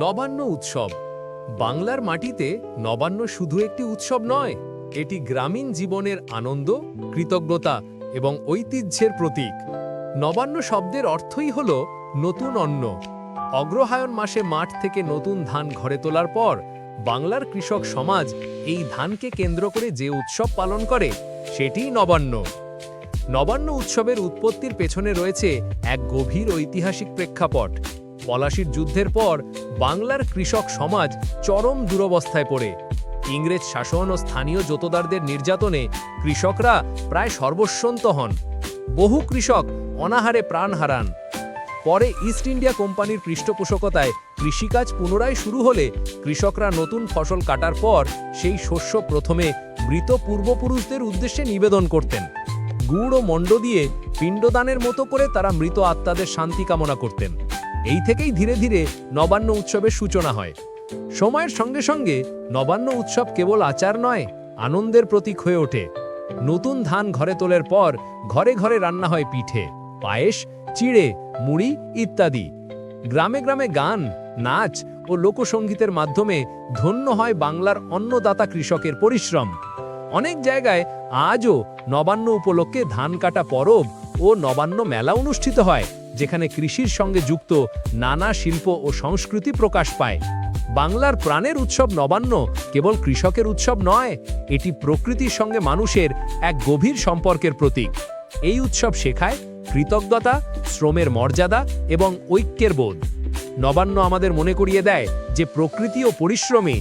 নবান্ন উৎসব। বাংলার মাটিতে নবান্ন শুধু একটি উৎসব নয়, এটি গ্রামীণ জীবনের আনন্দ, কৃতজ্ঞতা এবং ঐতিহ্যের প্রতীক। নবান্ন শব্দের অর্থই হল নতুন অন্ন। অগ্রহায়ণ মাসে মাঠ থেকে নতুন ধান ঘরে তোলার পর বাংলার কৃষক সমাজ এই ধানকে কেন্দ্র করে যে উৎসব পালন করে, সেটিই নবান্ন। নবান্ন উৎসবের উৎপত্তির পেছনে রয়েছে এক গভীর ঐতিহাসিক প্রেক্ষাপট। পলাশির যুদ্ধের পর বাংলার কৃষক সমাজ চরম দুরবস্থায় পড়ে। ইংরেজ শাসন ও স্থানীয় জোতদারদের নির্যাতনে কৃষকরা প্রায় সর্বস্বন্ত হন। বহু কৃষক অনাহারে প্রাণ হারান। পরে ইস্ট ইন্ডিয়া কোম্পানির পৃষ্ঠপোষকতায় কৃষিকাজ পুনরায় শুরু হলে কৃষকরা নতুন ফসল কাটার পর সেই শস্য প্রথমে মৃত পূর্বপুরুষদের উদ্দেশ্যে নিবেদন করতেন। গুড় ও মণ্ড দিয়ে পিণ্ডদানের মতো করে তারা মৃত আত্মাদের শান্তি কামনা করতেন। এই থেকেই ধীরে ধীরে নবান্ন উৎসবের সূচনা হয়। সময়ের সঙ্গে সঙ্গে নবান্ন উৎসব কেবল আচার নয়, আনন্দের প্রতীক হয়ে ওঠে। নতুন ধান ঘরে তোলার পর ঘরে ঘরে রান্না হয় পিঠে, পায়েস, চিড়ে, মুড়ি ইত্যাদি। গ্রামে গ্রামে গান, নাচ ও লোকসঙ্গীতের মাধ্যমে ধন্য হয় বাংলার অন্নদাতা কৃষকের পরিশ্রম। অনেক জায়গায় আজও নবান্ন উপলক্ষে ধান কাটা পরব ও নবান্ন মেলা অনুষ্ঠিত হয়। যেখানে কৃষির সঙ্গে যুক্ত নানা শিল্প ও সংস্কৃতি প্রকাশ পায়। বাংলার প্রাণের উৎসব নবান্ন কেবল কৃষকের উৎসব নয়, এটি প্রকৃতির সঙ্গে মানুষের এক গভীর সম্পর্কের প্রতীক। এই উৎসব শেখায় কৃতজ্ঞতা, শ্রমের মর্যাদা এবং ঐক্যের বোধ। নবান্ন আমাদের মনে করিয়ে দেয় যে প্রকৃতি ও পরিশ্রমে